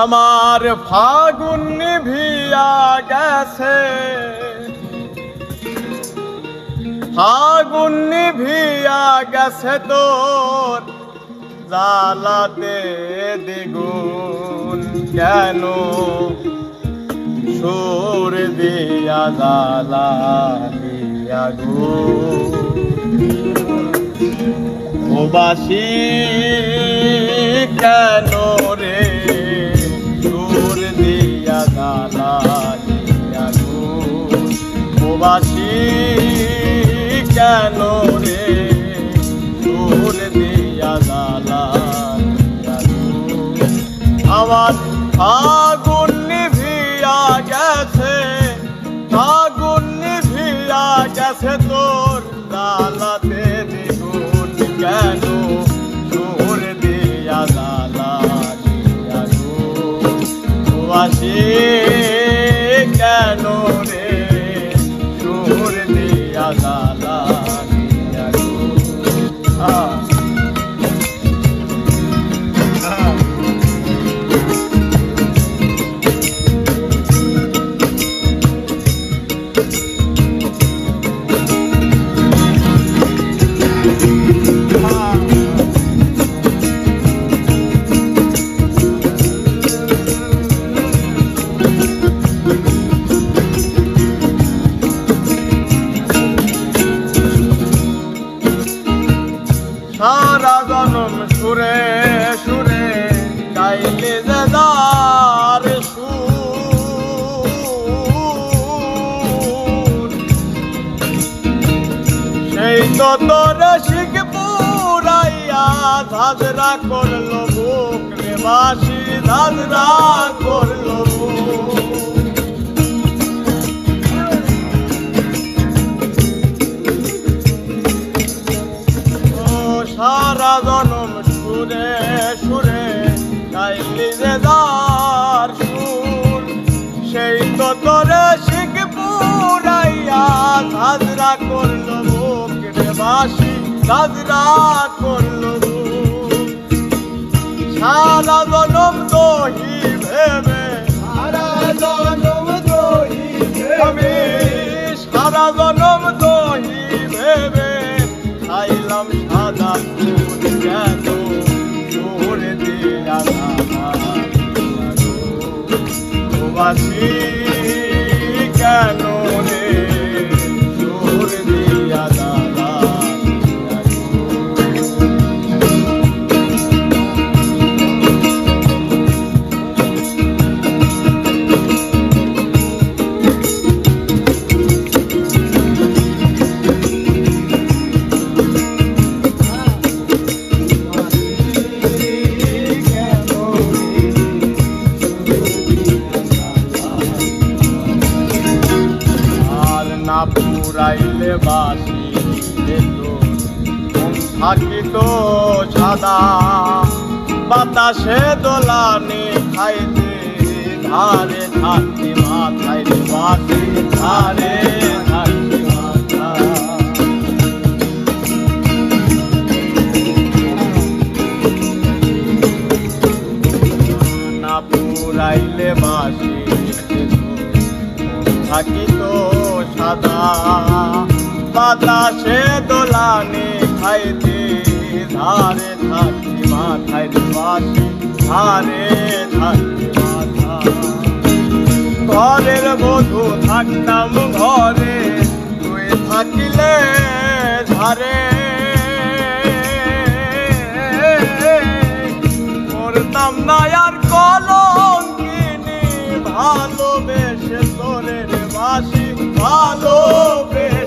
আমার ফাগুন নিভিয়া গেছে। ফাগুন নিভিয়া গেছে তোর জ্বালাতে দ্বিগুণ কেন? সুর দিয়া জ্বালা দিয়া গো। প্রবাসী কেন প্রবাসী কেন রে? সুর দিয়া দালা আমার সেই তো তোর শিখ পুরাইয়া ধাজরা করল বুক রে ধাজরা করল বুক হাজরা করল সারা জনম দহি ভেবে। সারা জনম দহি আমি সারা জনম দহি ভেবে। খাইলাম সাদা ফুল কেন তোরে দিয়া প্রবাসী কেন বাসি থাকিত সাদা। বাতাসে দোলানি খাইতে ধারে থাকি মাথায় বাসি ধারে থাকি পুরাইলে বাসি থাকিত সাদা। বাতাসে দোলানি খাইতে, ধারে থাকি মাথায় বাসি ধারে থাকি মাথা ঘরের বধু থাকতাম ঘরে তুই থাকিলে ধারে। করতাম না আর কলঙ্কিনি ভালোবেসে তোরে রে বাসি, ভালোবেসে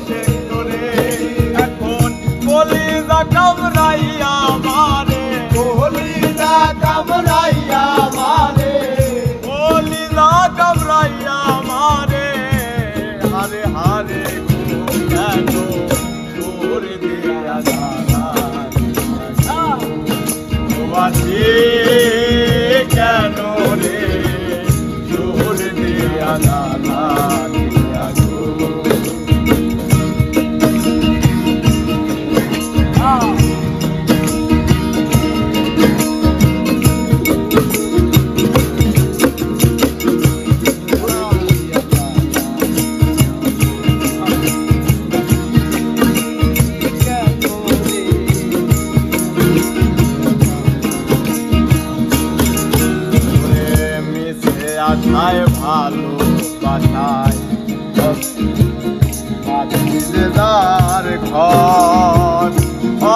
দিদার ঘর।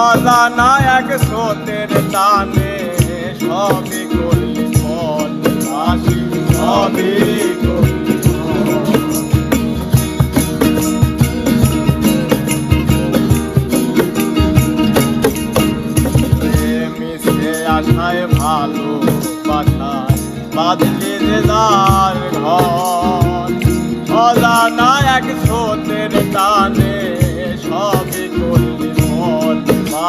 অজানা এক স্রোতের টানে সবই করলি ফল আসি সবই করলি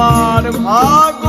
দিয়া দাদা আমার ভাগ